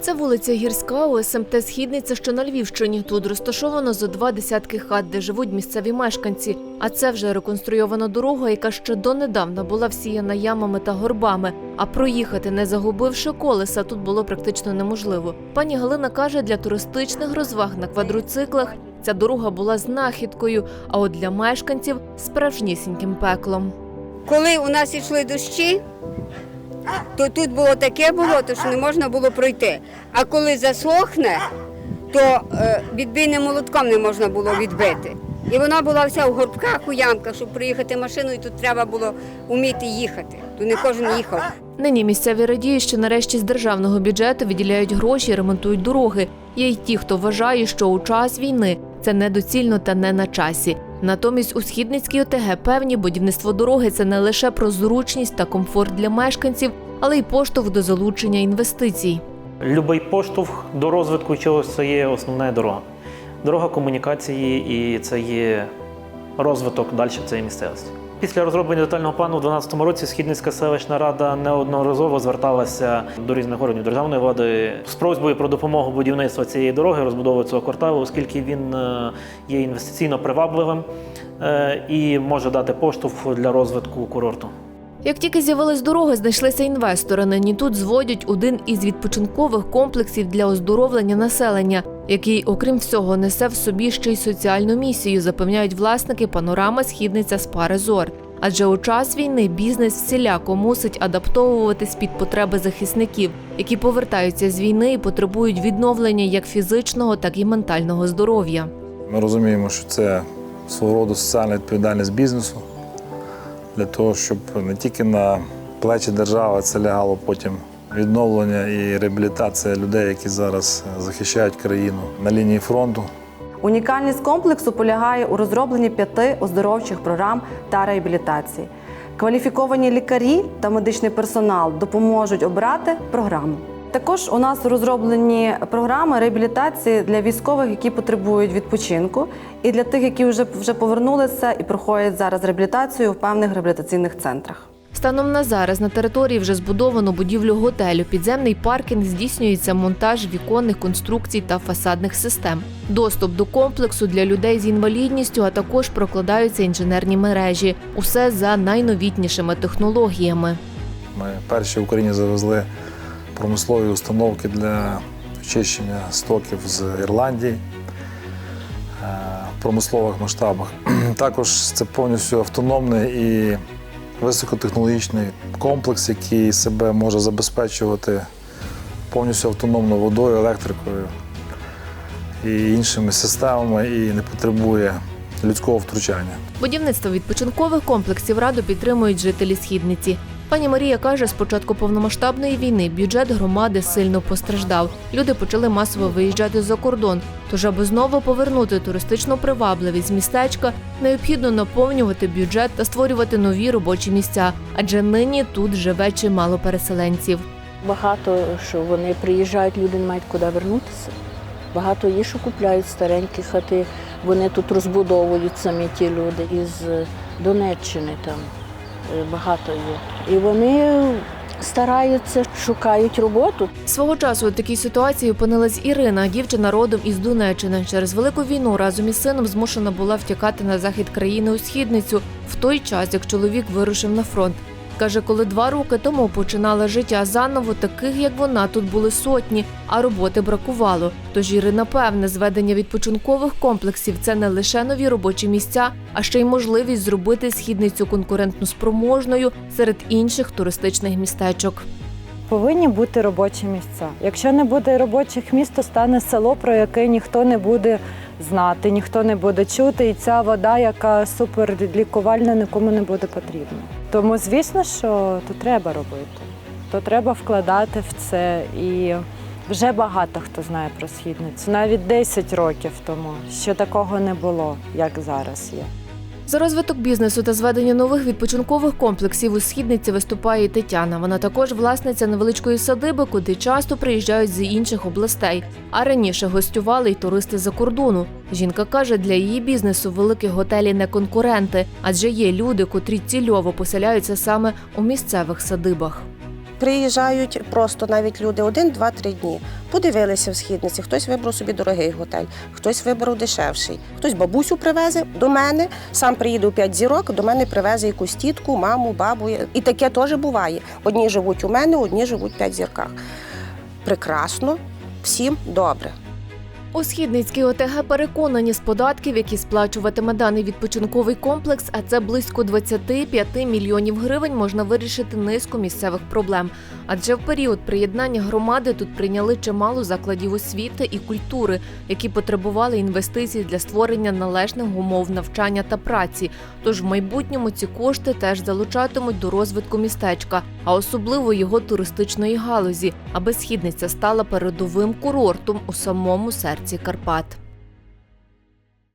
Це вулиця Гірська у СМТ Східниця, що на Львівщині. Тут розташовано зо два десятки хат, де живуть місцеві мешканці. А це вже реконструйована дорога, яка ще донедавна була всіяна ямами та горбами. А проїхати, не загубивши колеса, тут було практично неможливо. Пані Галина каже, для туристичних розваг на квадроциклах ця дорога була знахідкою, а от для мешканців справжнісіньким пеклом. Коли у нас йшли дощі, то тут було таке болото, що не можна було пройти. А коли засохне, то е, відбійним молотком не можна було відбити. І вона була вся в горбках, у ямках, щоб проїхати машиною, тут треба було вміти їхати. Тут не кожен їхав. Нині місцеві радіють, що нарешті з державного бюджету виділяють гроші і ремонтують дороги. Є й ті, хто вважає, що у час війни це недоцільно та не на часі. Натомість у Східницькій ОТГ певні будівництво дороги це не лише про зручність та комфорт для мешканців, але й поштовх до залучення інвестицій. Любий поштовх до розвитку чогось це є основна дорога. Дорога комунікації і це є розвиток далі цієї місцевості. Після розроблення детального плану у 2012 році Східницька селищна рада неодноразово зверталася до різних органів державної влади з просьбою про допомогу будівництва цієї дороги, розбудови цього кварталу, оскільки він е, є інвестиційно привабливим е, і може дати поштовх для розвитку курорту. Як тільки з'явилась дорога, знайшлися інвестори. Нині тут зводять один із відпочинкових комплексів для оздоровлення населення, який, окрім всього, несе в собі ще й соціальну місію, запевняють власники панорама Східниця Спа Резорт. Адже у час війни бізнес всіляко мусить адаптовуватись під потреби захисників, які повертаються з війни і потребують відновлення як фізичного, так і ментального здоров'я. Ми розуміємо, що це свого роду соціальна відповідальність бізнесу для того, щоб не тільки на плечі держави це лягало потім відновлення і реабілітація людей, які зараз захищають країну на лінії фронту. Унікальність комплексу полягає у розробленні п'яти оздоровчих програм та реабілітації. Кваліфіковані лікарі та медичний персонал допоможуть обрати програму. Також у нас розроблені програми реабілітації для військових, які потребують відпочинку, і для тих, які вже, вже повернулися і проходять зараз реабілітацію в певних реабілітаційних центрах. Станом на зараз на території вже збудовано будівлю готелю. Підземний паркінг здійснюється монтаж віконних конструкцій та фасадних систем. Доступ до комплексу для людей з інвалідністю, а також прокладаються інженерні мережі. Усе за найновітнішими технологіями. Ми перші в Україні завезли промислові установки для очищення стоків з Ірландії е, в промислових масштабах. Також це повністю автономний і високотехнологічний комплекс, який себе може забезпечувати повністю автономно водою, електрикою і іншими системами і не потребує людського втручання. Будівництво відпочинкових комплексів раду підтримують жителі східниці. Пані Марія каже, з початку повномасштабної війни бюджет громади сильно постраждав. Люди почали масово виїжджати за кордон. Тож, аби знову повернути туристичну привабливість містечка, необхідно наповнювати бюджет та створювати нові робочі місця, адже нині тут живе чимало переселенців. Багато що вони приїжджають, люди не мають куди вернутися. Багато є, що купляють старенькі хати. Вони тут розбудовують самі ті люди із Донеччини там багато є. І вони стараються, шукають роботу. Свого часу у такій ситуації опинилась Ірина, дівчина родом із Донеччини. Через велику війну разом із сином змушена була втікати на захід країни у східницю в той час, як чоловік вирушив на фронт. Каже, коли два роки тому починала життя заново, таких як вона тут були сотні, а роботи бракувало. Тож Ірина певне, зведення відпочинкових комплексів це не лише нові робочі місця, а ще й можливість зробити східницю конкурентно спроможною серед інших туристичних містечок. Повинні бути робочі місця. Якщо не буде робочих місць, то стане село, про яке ніхто не буде знати, ніхто не буде чути, і ця вода, яка суперлікувальна, нікому не буде потрібна. Тому, звісно, що то треба робити, то треба вкладати в це. І вже багато хто знає про східницю. Навіть 10 років тому що такого не було, як зараз є. За розвиток бізнесу та зведення нових відпочинкових комплексів у східниці виступає і Тетяна. Вона також власниця невеличкої садиби, куди часто приїжджають з інших областей. А раніше гостювали й туристи за кордону. Жінка каже, для її бізнесу великі готелі не конкуренти, адже є люди, котрі цільово поселяються саме у місцевих садибах. Приїжджають просто навіть люди один, два, три дні. Подивилися в східниці, хтось вибрав собі дорогий готель, хтось вибрав дешевший, хтось бабусю привезе до мене, сам приїде у п'ять зірок, до мене привезе якусь тітку, маму, бабу. І таке теж буває. Одні живуть у мене, одні живуть п'ять зірках. Прекрасно, всім добре. У Східницькій ОТГ переконані з податків, які сплачуватиме даний відпочинковий комплекс, а це близько 25 мільйонів гривень, можна вирішити низку місцевих проблем. Адже в період приєднання громади тут прийняли чимало закладів освіти і культури, які потребували інвестицій для створення належних умов навчання та праці. Тож в майбутньому ці кошти теж залучатимуть до розвитку містечка, а особливо його туристичної галузі, аби східниця стала передовим курортом у самому серці Карпат.